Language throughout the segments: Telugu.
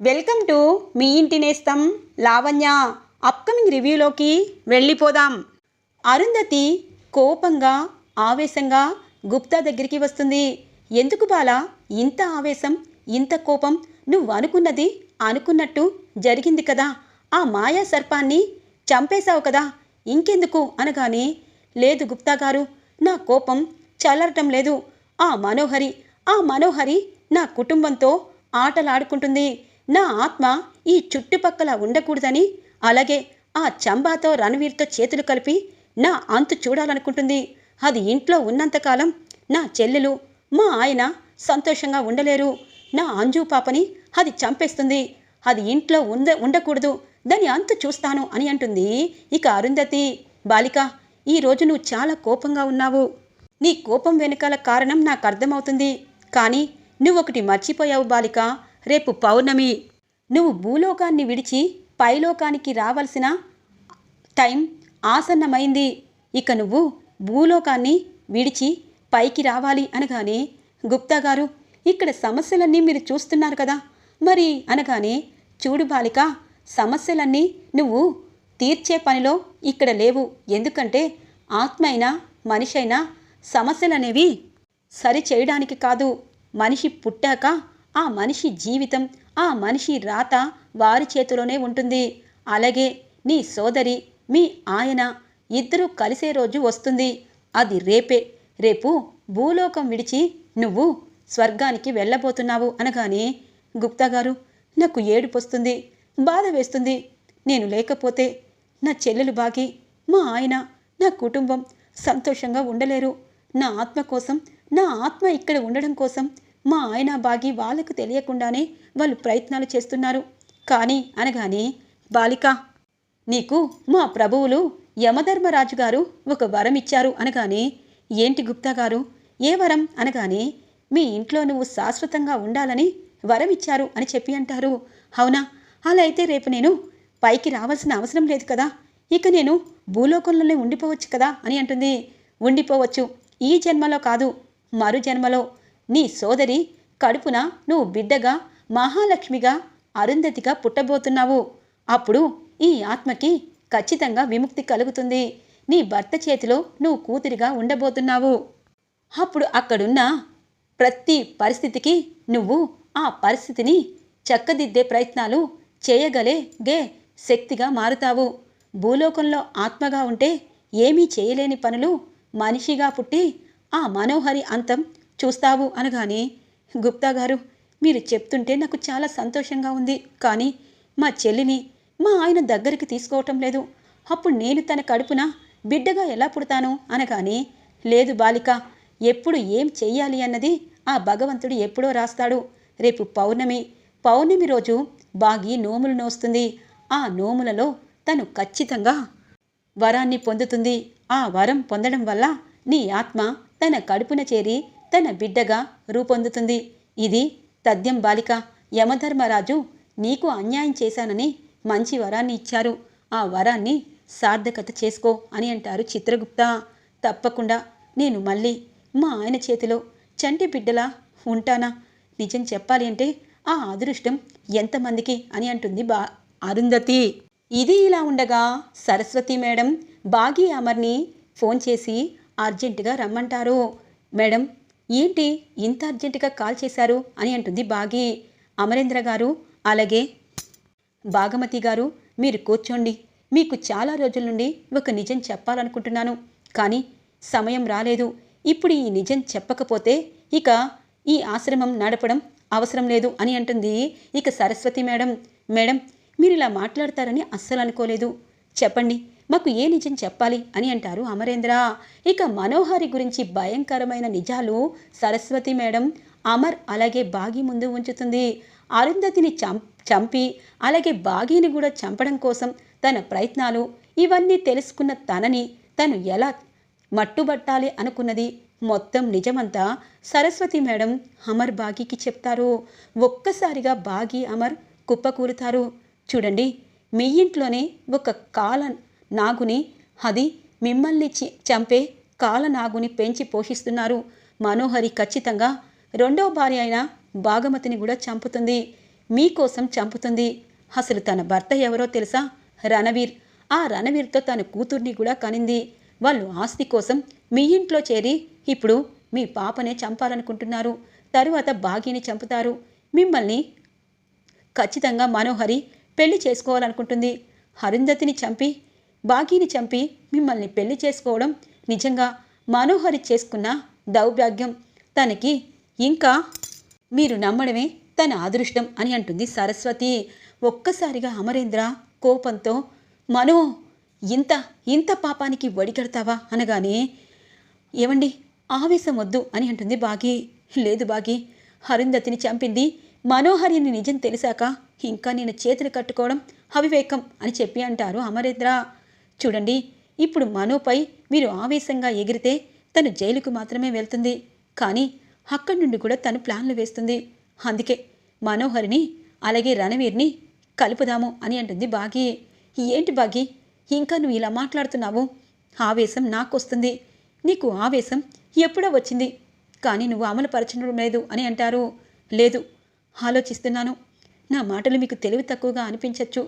వెల్కమ్ టు మీ ఇంటి నేస్తం లావణ్య. అప్కమింగ్ రివ్యూలోకి వెళ్ళిపోదాం. అరుంధతి కోపంగా ఆవేశంగా గుప్తా దగ్గరికి వస్తుంది. ఎందుకు బాల ఇంత ఆవేశం ఇంత కోపం? నువ్వు అనుకున్నది అనుకున్నట్టు జరిగింది కదా. ఆ మాయా సర్పాన్ని చంపేశావు కదా. ఇంకెందుకు అనగానే లేదు గుప్తా గారు నా కోపం చల్లరటం లేదు. ఆ మనోహరి ఆ మనోహరి నా కుటుంబంతో ఆటలాడుకుంటుంది. నా ఆత్మ ఈ చుట్టుపక్కల ఉండకూడదని అలాగే ఆ చంబాతో రణవీర్తో చేతులు కలిపి నా అంతు చూడాలనుకుంటుంది. అది ఇంట్లో ఉన్నంతకాలం నా చెల్లెలు మా ఆయన సంతోషంగా ఉండలేరు. నా అంజు పాపని అది చంపేస్తుంది. అది ఇంట్లో ఉంద ఉండకూడదు. దాని అంతు చూస్తాను అని అంటుంది ఇక అరుంధతి. బాలిక ఈరోజు నువ్వు చాలా కోపంగా ఉన్నావు. నీ కోపం వెనకాల కారణం నాకు అర్థమవుతుంది. కానీ నువ్వొకటి మర్చిపోయావు బాలిక. రేపు పౌర్ణమి. నువ్వు భూలోకాన్ని విడిచి పైలోకానికి రావాల్సిన టైం ఆసన్నమైంది. ఇక నువ్వు భూలోకాన్ని విడిచి పైకి రావాలి అనగానే గుప్తా గారు ఇక్కడ సమస్యలన్నీ మీరు చూస్తున్నారు కదా. మరి అనగానే చూడు బాలిక సమస్యలన్నీ నువ్వు తీర్చే పనిలో ఇక్కడ లేవు. ఎందుకంటే ఆత్మ అయినా మనిషి అయినా సమస్యలనేవి సరి చేయడానికి కాదు. మనిషి పుట్టాక ఆ మనిషి జీవితం ఆ మనిషి రాత వారి చేతిలోనే ఉంటుంది. అలాగే నీ సోదరి మీ ఆయన ఇద్దరూ కలిసే రోజు వస్తుంది. అది రేపే. రేపు భూలోకం విడిచి నువ్వు స్వర్గానికి వెళ్ళబోతున్నావు అనగానే గుప్తా గారు నాకు ఏడుపొస్తుంది బాధ వేస్తుంది. నేను లేకపోతే నా చెల్లెలు బాగి మా ఆయన నా కుటుంబం సంతోషంగా ఉండలేరు. నా ఆత్మ కోసం నా ఆత్మ ఇక్కడ ఉండడం కోసం మా ఆయన బాగి వాళ్ళకు తెలియకుండానే వాళ్ళు ప్రయత్నాలు చేస్తున్నారు. కానీ అనగానే బాలిక నీకు మా ప్రభువులు యమధర్మరాజు గారు ఒక వరం ఇచ్చారు అనగానే ఏంటి గుప్తా గారు? ఏ వరం? అనగానే మీ ఇంట్లో నువ్వు శాశ్వతంగా ఉండాలని వరం ఇచ్చారు అని చెప్పి అంటారు. అవునా? అలా అయితే రేపు నేను పైకి రావాల్సిన అవసరం లేదు కదా. ఇక నేను భూలోకంలోనే ఉండిపోవచ్చు కదా అని అంటుంది. ఉండిపోవచ్చు. ఈ జన్మలో కాదు మరు జన్మలో. నీ సోదరి కడుపున నువ్వు బిడ్డగా మహాలక్ష్మిగా అరుంధతిగా పుట్టబోతున్నావు. అప్పుడు ఈ ఆత్మకి ఖచ్చితంగా విముక్తి కలుగుతుంది. నీ భర్త చేతిలో నువ్వు కూతురిగా ఉండబోతున్నావు. అప్పుడు అక్కడున్న ప్రతి పరిస్థితికి నువ్వు ఆ పరిస్థితిని చక్కదిద్దే ప్రయత్నాలు చేయగలిగే శక్తిగా మారుతావు. భూలోకంలో ఆత్మగా ఉంటే ఏమీ చేయలేని పనులు మనిషిగా పుట్టి ఆ మనోహరి అంతం చూస్తావు అనగానే గుప్తా గారు మీరు చెప్తుంటే నాకు చాలా సంతోషంగా ఉంది. కానీ మా చెల్లిని మా ఆయన దగ్గరికి తీసుకోవటం లేదు. అప్పుడు నేను తన కడుపున బిడ్డగా ఎలా పుడతాను అనగానే లేదు బాలిక ఎప్పుడు ఏం చెయ్యాలి అన్నది ఆ భగవంతుడు ఎప్పుడో రాస్తాడు. రేపు పౌర్ణమి. పౌర్ణమి రోజు బాగి నోములు నోస్తుంది. ఆ నోములలో తను ఖచ్చితంగా వరాన్ని పొందుతుంది. ఆ వరం పొందడం వల్ల నీ ఆత్మ తన కడుపున చేరి తన బిడ్డగా రూపొందుతుంది. ఇది తథ్యం బాలిక యమధర్మరాజు నీకు అన్యాయం చేశానని మంచి వరాన్ని ఇచ్చారు. ఆ వరాన్ని సార్థకత చేసుకో అని అంటారు చిత్రగుప్త. తప్పకుండా నేను మళ్ళీ మా ఆయన చేతిలో చంటి బిడ్డలా ఉంటానా? నిజం చెప్పాలి అంటే ఆ అదృష్టం ఎంతమందికి అని అంటుంది బా అరుంధతి. ఇది ఇలా ఉండగా సరస్వతి మేడం బాగి అమర్ని ఫోన్ చేసి అర్జెంటుగా రమ్మంటారు. మేడం ఏంటి ఇంత అర్జెంటుగా కాల్ చేశారు అని అంటుంది బాగి. అమరేంద్ర గారు అలాగే భాగమతి గారు మీరు కూర్చోండి. మీకు చాలా రోజుల నుండి ఒక నిజం చెప్పాలనుకుంటున్నాను. కానీ సమయం రాలేదు. ఇప్పుడు ఈ నిజం చెప్పకపోతే ఇక ఈ ఆశ్రమం నడపడం అవసరం లేదు అని అంటుంది ఇక సరస్వతి మేడం. మేడం మీరు ఇలా మాట్లాడతారని అస్సలు అనుకోలేదు. చెప్పండి మాకు ఏ నిజం చెప్పాలి అని అంటారు అమరేంద్ర. ఇక మనోహరి గురించి భయంకరమైన నిజాలు సరస్వతి మేడం అమర్ అలాగే బాగి ముందు ఉంచుతుంది. అరుంధతిని చం చంపి అలాగే బాగీని కూడా చంపడం కోసం తన ప్రయత్నాలు ఇవన్నీ తెలుసుకున్న తనని తను ఎలా మట్టుబట్టాలి అనుకున్నది మొత్తం నిజమంతా సరస్వతి మేడం అమర్ బాగీకి చెప్తారు. ఒక్కసారిగా బాగి అమర్ కుప్పకూలుతారు చూడండి మీ ఇంట్లోనే ఒక కాల నాగుని అది మిమ్మల్ని చి- చంపే కాలనాగుని పెంచి పోషిస్తున్నారు. మనోహరి ఖచ్చితంగా రెండో భార్య అయిన భాగమతిని కూడా చంపుతుంది. మీకోసం చంపుతుంది. అసలు తన భర్త ఎవరో తెలుసా? రణవీర్. ఆ రణవీర్తో తన కూతుర్ని కూడా కనింది. వాళ్ళు ఆస్తి కోసం మీ ఇంట్లో చేరి ఇప్పుడు మీ పాపనే చంపాలనుకుంటున్నారు. తరువాత బాగీని చంపుతారు. మిమ్మల్ని ఖచ్చితంగా మనోహరి పెళ్ళి చేసుకోవాలనుకుంటుంది. అరుంధతిని చంపి బాకీని చంపి మిమ్మల్ని పెళ్ళి చేసుకోవడం నిజంగా మనోహరి చేసుకున్న దౌర్భాగ్యం. తనకి ఇంకా మీరు నమ్మడమే తన అదృష్టం అని అంటుంది సరస్వతి. ఒక్కసారిగా అమరేంద్ర కోపంతో మనో ఇంత ఇంత పాపానికి వడిగడతావా? అనగానే ఏమండి ఆవేశం వద్దు అని అంటుంది బాగి లేదు బాగి అరుంధతిని చంపింది మనోహరిని నిజం తెలిసాక ఇంకా నేను చేతులు కట్టుకోవడం అవివేకం అని చెప్పి అంటారు అమరేంద్ర. చూడండి ఇప్పుడు మనోపై మీరు ఆవేశంగా ఎగిరితే తను జైలుకు మాత్రమే వెళ్తుంది. కానీ అక్కడి నుండి కూడా తను ప్లాన్లు వేస్తుంది. అందుకే మనోహరిని అలాగే రణవీర్ని కలుపుదాము అని అంటుంది బాగి. ఏంటి బాగి? ఇంకా నువ్వు ఇలా మాట్లాడుతున్నావు? ఆవేశం నాకొస్తుంది. నీకు ఆవేశం ఎప్పుడో వచ్చింది. కానీ నువ్వు అమలు పరచడం లేదు అని అంటారు. లేదు ఆలోచిస్తున్నాను. నా మాటలు మీకు తెలివి తక్కువగా అనిపించవచ్చు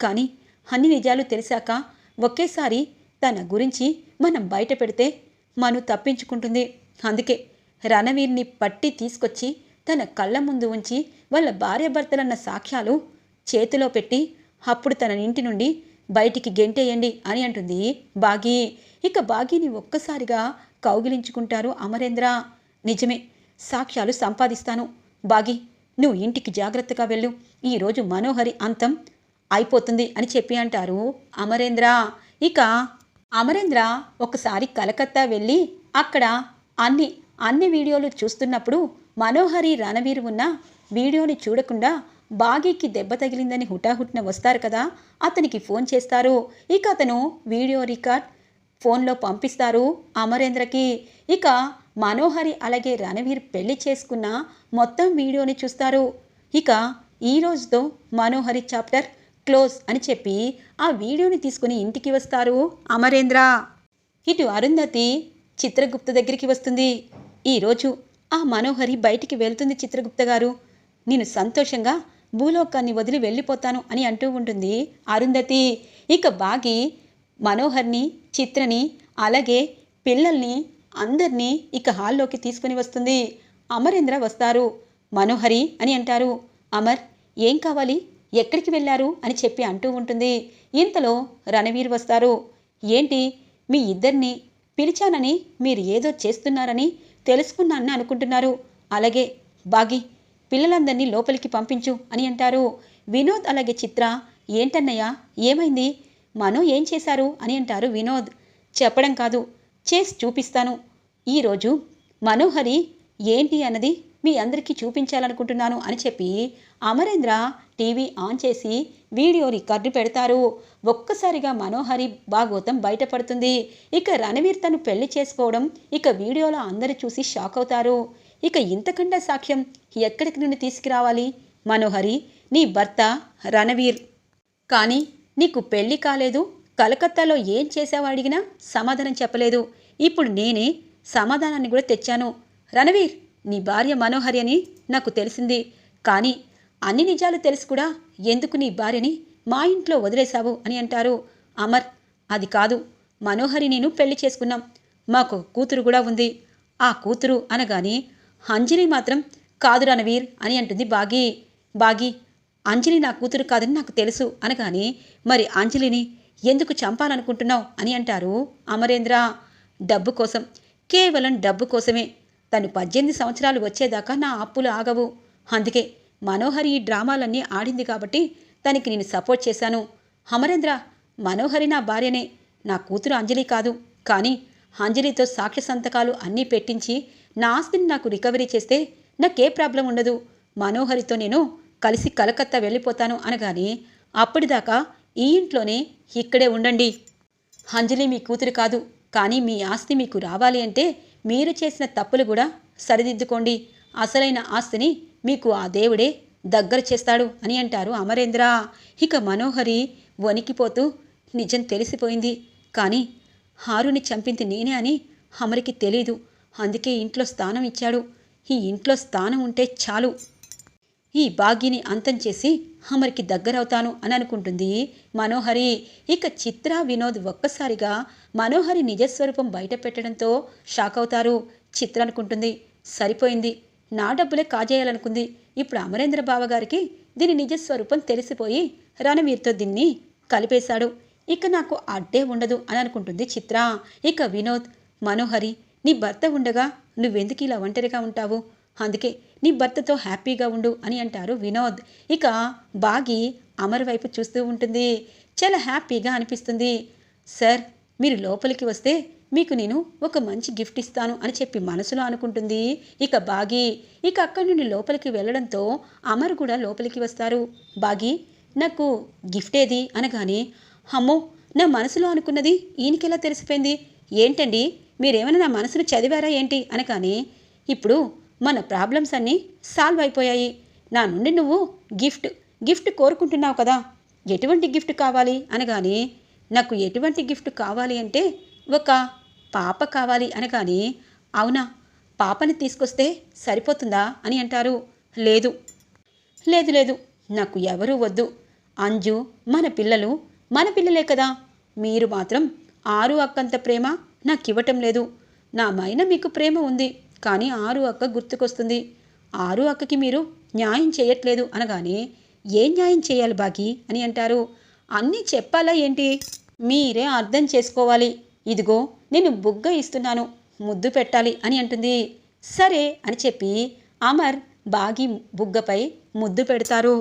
కానీ అన్ని నిజాలు తెలిసాక ఒకేసారి తన గురించి మనం బయట పెడితే మను తప్పించుకుంటుంది. అందుకే రణవీర్ని పట్టి తీసుకొచ్చి తన కళ్ళ ముందు ఉంచి వాళ్ళ భార్యాభర్తలన్న సాక్ష్యాలు చేతిలో పెట్టి అప్పుడు తన ఇంటి నుండి బయటికి గెంటేయండి అని అంటుంది బాగి. ఇక బాగిని ఒక్కసారిగా కౌగిలించుకుంటారు అమరేంద్ర. నిజమే సాక్ష్యాలు సంపాదిస్తాను. బాగి నువ్వు ఇంటికి జాగ్రత్తగా వెళ్ళు. ఈరోజు మనోహరి అంతం అయిపోతుంది అని చెప్పి అంటారు అమరేంద్ర. ఇక అమరేంద్ర ఒకసారి కలకత్తా వెళ్ళి అక్కడ అన్ని అన్ని వీడియోలు చూస్తున్నప్పుడు మనోహరి రణవీర్ ఉన్న వీడియోని చూడకుండా బాగీకి దెబ్బ తగిలిందని హుటాహుట్న వస్తారు కదా అతనికి ఫోన్ చేస్తారు. ఇక అతను వీడియో రికార్డ్ ఫోన్లో పంపిస్తారు అమరేంద్రకి. ఇక మనోహరి అలాగే రణవీర్ పెళ్ళి చేసుకున్న మొత్తం వీడియోని చూస్తారు. ఇక ఈ రోజుతో మనోహరి చాప్టర్ క్లోజ్ అని చెప్పి ఆ వీడియోని తీసుకుని ఇంటికి వస్తారు. అమరేంద్ర! ఇటు అరుంధతి చిత్రగుప్త దగ్గరికి వస్తుంది. ఈరోజు ఆ మనోహరి బయటికి వెళ్తుంది చిత్రగుప్త గారు. నేను సంతోషంగా భూలోకాన్ని వదిలి వెళ్ళిపోతాను అని అంటూ ఉంటుంది అరుంధతి. ఇక బాగి మనోహర్ని చిత్రని అలాగే పిల్లల్ని అందరినీ ఇక హాల్లోకి తీసుకుని వస్తుంది. అమరేంద్ర వస్తారు. మనోహరి అని అంటారు. అమర్ ఏం కావాలి? ఎక్కడికి వెళ్ళారు అని చెప్పి అంటూ ఉంటుంది. ఇంతలో రణవీర్ వస్తారు. ఏంటి? మీ ఇద్దరిని పిలిచానని మీరు ఏదో చేస్తున్నారని తెలుసుకున్నానని అనుకుంటున్నారు. అలాగే బాగి పిల్లలందరినీ లోపలికి పంపించు అని అంటారు. వినోద్ అలాగే చిత్ర ఏంటన్నయ్య? ఏమైంది? మనో ఏం చేశారు? అని అంటారు వినోద్. చెప్పడం కాదు చేసి చూపిస్తాను. ఈరోజు మనోహరి ఏంటి అన్నది మీ అందరికీ చూపించాలనుకుంటున్నాను అని చెప్పి అమరేంద్ర టీవీ ఆన్ చేసి వీడియో రికార్డు పెడతారు. ఒక్కసారిగా మనోహరి భాగోతం బయటపడుతుంది. ఇక రణవీర్ తను పెళ్ళి చేసుకోవడం ఇక వీడియోలో అందరూ చూసి షాక్ అవుతారు. ఇక ఇంతకంటే సాక్ష్యం ఎక్కడికి నుండి తీసుకురావాలి? మనోహరి నీ భర్త రణవీర్. కానీ నీకు పెళ్ళి కాలేదు. కలకత్తాలో ఏం చేసావో అడిగినా సమాధానం చెప్పలేదు. ఇప్పుడు నేనే సమాధానాన్ని కూడా తెచ్చాను. రణవీర్ నీ భార్య మనోహరి అని నాకు తెలిసింది. కానీ అన్ని నిజాలు తెలుసు కూడా ఎందుకు నీ భార్యని మా ఇంట్లో వదిలేశావు అని అంటారు. అమర్ అది కాదు. మనోహరి నేను పెళ్ళి చేసుకున్నాం. మాకు కూతురు కూడా ఉంది. ఆ కూతురు అనగానే అంజలి మాత్రం కాదు రణవీర్ అని అంటుంది బాగి. బాగి అంజలి నా కూతురు కాదని నాకు తెలుసు అనగానే మరి అంజలిని ఎందుకు చంపాలనుకుంటున్నావు అని అంటారు అమరేంద్ర. డబ్బు కోసం కేవలం డబ్బు కోసమే తను పద్దెనిమిది సంవత్సరాలు వచ్చేదాకా నా అప్పులు ఆగవు. అందుకే మనోహరి ఈ డ్రామాలన్నీ ఆడింది కాబట్టి తనకి నేను సపోర్ట్ చేశాను. అమరేంద్ర మనోహరి నా భార్యనే. నా కూతురు అంజలి కాదు. కానీ అంజలితో సాక్ష్య సంతకాలు అన్నీ పెట్టించి నా ఆస్తిని నాకు రికవరీ చేస్తే నాకే ప్రాబ్లం ఉండదు. మనోహరితో నేను కలిసి కలకత్తా వెళ్ళిపోతాను అనగానే అప్పటిదాకా ఈ ఇంట్లోనే ఇక్కడే ఉండండి. అంజలి మీ కూతురు కాదు. కానీ మీ ఆస్తి మీకు రావాలి అంటే మీరు చేసిన తప్పులు కూడా సరిదిద్దుకోండి. అసలైన ఆస్తిని మీకు ఆ దేవుడే దగ్గర చేస్తాడు అని అంటారు అమరేంద్ర. ఇక మనోహరి వణికిపోతూ నిజం తెలిసిపోయింది. కానీ హారుని చంపింది నేనే అని అమరికి తెలీదు. అందుకే ఇంట్లో స్థానం ఇచ్చాడు. ఈ ఇంట్లో స్థానం ఉంటే చాలు. ఈ భాగ్యని అంతం చేసి అమరికి దగ్గరవుతాను అని అనుకుంటుంది మనోహరి. ఇక చిత్ర వినోద్ ఒక్కసారిగా మనోహరి నిజస్వరూపం బయట పెట్టడంతో షాక్ అవుతారు. చిత్ర అనుకుంటుంది సరిపోయింది. నా డబ్బులే కాజేయాలనుకుంది. ఇప్పుడు అమరేంద్ర బావగారికి దీని నిజస్వరూపం తెలిసిపోయి రణవీర్తో దీన్ని కలిపేశాడు. ఇక నాకు అడ్డే ఉండదు అని అనుకుంటుంది చిత్ర. ఇక వినోద్ మనోహరి నీ భర్త ఉండగా నువ్వెందుకు ఇలా ఒంటరిగా ఉంటావు? అందుకే నీ భర్తతో హ్యాపీగా ఉండు అని అంటారు వినోద్. ఇక బాగి అమర్ వైపు చూస్తూ ఉంటుంది. చాలా హ్యాపీగా అనిపిస్తుంది. సార్ మీరు లోపలికి వస్తే మీకు నేను ఒక మంచి గిఫ్ట్ ఇస్తాను అని చెప్పి మనసులో అనుకుంటుంది ఇక బాగి. ఇక అక్కడి నుండి లోపలికి వెళ్ళడంతో అమర్ కూడా లోపలికి వస్తారు. బాగి నాకు గిఫ్ట్ ఏది అనగానే అమ్మో నా మనసులో అనుకున్నది ఈయనకెలా తెలిసిపోయింది? ఏంటండి? మీరేమైనా నా మనసును చదివారా ఏంటి? అనగానే ఇప్పుడు మన ప్రాబ్లమ్స్ అన్నీ సాల్వ్ అయిపోయాయి. నా నుండి నువ్వు గిఫ్ట్ గిఫ్ట్ కోరుకుంటున్నావు కదా. ఎటువంటి గిఫ్ట్ కావాలి అనగానే నాకు ఎటువంటి గిఫ్ట్ కావాలి అంటే ఒక పాప కావాలి అనగానే అవునా పాపని తీసుకొస్తే సరిపోతుందా అని అంటారు. లేదు. లేదు లేదు. నాకు ఎవరూ వద్దు. అంజు మన పిల్లలు మన పిల్లలే కదా. మీరు మాత్రం ఆరు అక్కంత ప్రేమ నాకు ఇవ్వటం లేదు. నా మైన మీకు ప్రేమ ఉంది. కానీ ఆరు అక్క గుర్తుకొస్తుంది. ఆరు అక్కకి మీరు న్యాయం చేయట్లేదు అనగానే ఏం న్యాయం చేయాలి బాకీ అని అంటారు. అన్నీ చెప్పాలా ఏంటి? మీరే అర్థం చేసుకోవాలి. ఇదిగో నేను బుగ్గ ఇస్తున్నాను. ముద్దు పెట్టాలి అని అంటుంది. సరే అని చెప్పి అమర్ బాగి బుగ్గపై ముద్దు పెడతారు.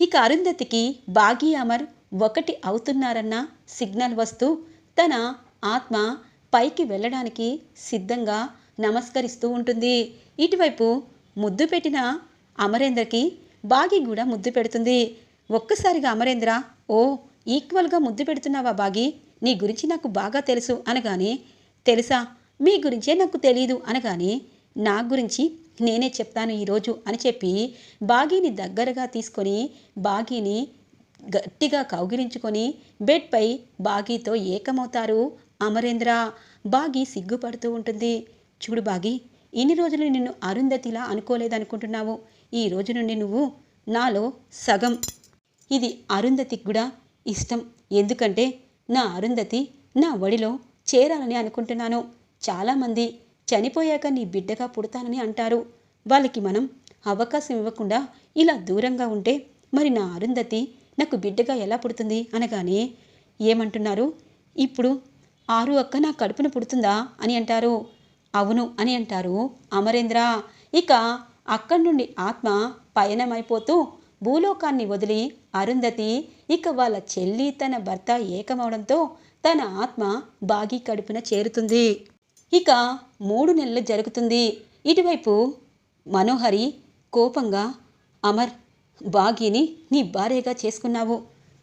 ఇక అరుంధతికి బాగి అమర్ ఒకటి అవుతున్నారన్న సిగ్నల్ వస్తూ తన ఆత్మ పైకి వెళ్ళడానికి సిద్ధంగా నమస్కరిస్తూ ఉంటుంది. ఇటువైపు ముద్దు పెట్టిన అమరేంద్రకి బాగి కూడా ముద్దు పెడుతుంది. ఒక్కసారిగా అమరేంద్ర ఓ ఈక్వల్గా ముద్దు పెడుతున్నావా బాగి? నీ గురించి నాకు బాగా తెలుసు అనగానే తెలుసా? మీ గురించే నాకు తెలియదు అనగానే నా గురించి నేనే చెప్తాను ఈరోజు అని చెప్పి బాగీని దగ్గరగా తీసుకొని బాగీని గట్టిగా కౌగిలించుకొని బెడ్పై బాగీతో ఏకమవుతారు అమరేంద్ర. బాగి సిగ్గుపడుతూ ఉంటుంది. చూడు బాగి ఇన్ని రోజులు నిన్ను అరుంధతిలా అనుకోలేదనుకుంటున్నావు. ఈ రోజు నుండి నువ్వు నాలో సగం. ఇది అరుంధతికి కూడా ఇష్టం. ఎందుకంటే నా అరుంధతి నా ఒడిలో చేరాలని అనుకుంటున్నాను. చాలామంది చనిపోయాక నీ బిడ్డగా పుడతానని అంటారు. వాళ్ళకి మనం అవకాశం ఇవ్వకుండా ఇలా దూరంగా ఉంటే మరి నా అరుంధతి నాకు బిడ్డగా ఎలా పుడుతుంది అనగానే ఏమంటున్నారు? ఇప్పుడు ఆరు అక్క నా కడుపున పుడుతుందా అని అంటారు. అవును అని అంటారు అమరేంద్ర. ఇక అక్కడి నుండి ఆత్మ పయనమైపోతూ భూలోకాన్ని వదిలి అరుంధతి ఇక వాళ్ళ చెల్లి తన భర్త ఏకమవడంతో తన ఆత్మ బాగి కడుపున చేరుతుంది. ఇక మూడు నెలలు జరుగుతుంది. ఇటువైపు మనోహరి కోపంగా అమర్ బాగీని నీ భార్యగా చేసుకున్నావు.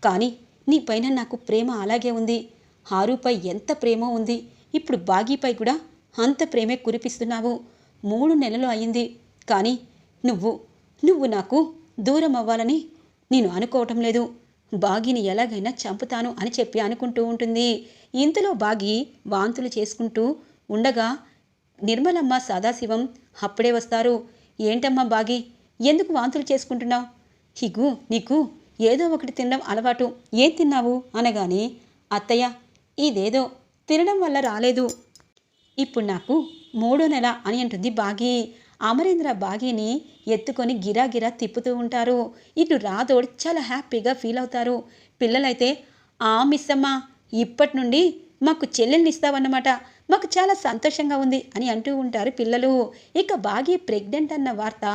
కానీ నీ పైన నాకు ప్రేమ అలాగే ఉంది. హారుపై ఎంత ప్రేమ ఉంది. ఇప్పుడు బాగీపై కూడా అంత ప్రేమే కురిపిస్తున్నావు. మూడు నెలలు అయింది కానీ నువ్వు నువ్వు నాకు దూరం అవ్వాలని నేను అనుకోవటం లేదు. బాగిని ఎలాగైనా చంపుతాను అని చెప్పి అనుకుంటూ ఉంటుంది. ఇంతలో బాగి వాంతులు చేసుకుంటూ ఉండగా నిర్మలమ్మ సదాశివం అప్పుడే వస్తారు. ఏంటమ్మా బాగి ఎందుకు వాంతులు చేసుకుంటున్నావు? హిగు నీకు ఏదో ఒకటి తినడం అలవాటు. ఏం తిన్నావు? అనగానే అత్తయ్య ఇదేదో తినడం వల్ల రాలేదు. ఇప్పుడు నాకు మూడో నెల అని అంటుంది బాగి. అమరేంద్ర బాగిని ఎత్తుకొని గిరాగిరా తిప్పుతూ ఉంటారు. ఇటు రాథోడ్ చాలా హ్యాపీగా ఫీల్ అవుతారు. పిల్లలైతే ఆ మిస్సమ్మా ఇప్పటి నుండి మాకు చెల్లెల్ని ఇస్తావన్నమాట. మాకు చాలా సంతోషంగా ఉంది అని అంటూ ఉంటారు పిల్లలు. ఇక బాగి ప్రెగ్నెంట్ అన్న వార్త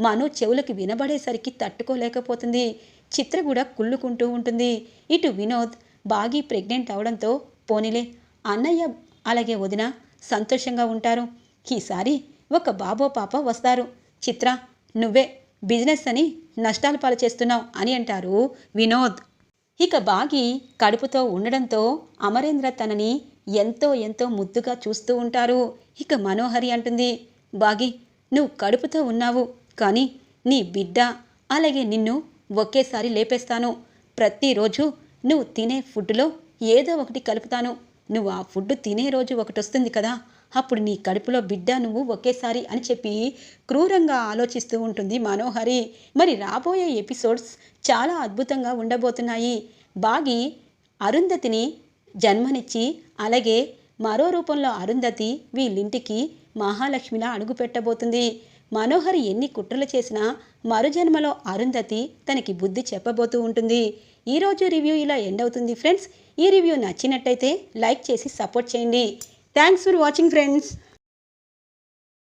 మను చెవులకి వినబడేసరికి తట్టుకోలేకపోతుంది. చిత్ర కూడా కుళ్ళుకుంటూ ఉంటుంది. ఇటు వినోద్ బాగి ప్రెగ్నెంట్ అవడంతో పోనీలే అన్నయ్య అలాగే వదిన సంతోషంగా ఉంటారు. ఈసారి ఒక బాబో పాప వస్తారు. చిత్ర నువ్వే బిజినెస్ అని నష్టాలు పాలు చేస్తున్నావు అని అంటారు వినోద్. ఇక బాగి కడుపుతో ఉండడంతో అమరేంద్ర తనని ఎంతో ఎంతో ముద్దుగా చూస్తూ ఉంటారు. ఇక మనోహరి అంటుంది బాగి నువ్వు కడుపుతో ఉన్నావు. కానీ నీ బిడ్డ అలాగే నిన్ను ఒకేసారి లేపేస్తాను. ప్రతిరోజు నువ్వు తినే ఫుడ్లో ఏదో ఒకటి కలుపుతాను. నువ్వు ఆ ఫుడ్ తినే రోజు ఒకటి వస్తుంది కదా అప్పుడు నీ కడుపులో బిడ్డ నువ్వు ఒకేసారి అని చెప్పి క్రూరంగా ఆలోచిస్తూ ఉంటుంది మనోహరి. మరి రాబోయే ఎపిసోడ్స్ చాలా అద్భుతంగా ఉండబోతున్నాయి. బాగి అరుంధతిని జన్మనిచ్చి అలాగే మరో రూపంలో అరుంధతి వీళ్ళింటికి మహాలక్ష్మిలా అడుగుపెట్టబోతుంది. మనోహరి ఎన్ని కుట్రలు చేసినా మరుజన్మలో అరుంధతి తనకి బుద్ధి చెప్పబోతూ ఉంటుంది. ఈరోజు రివ్యూ ఇలా ఎండ్ అవుతుంది ఫ్రెండ్స్. ఈ రివ్యూ నచ్చినట్టయితే లైక్ చేసి సపోర్ట్ చేయండి. Thanks for watching friends.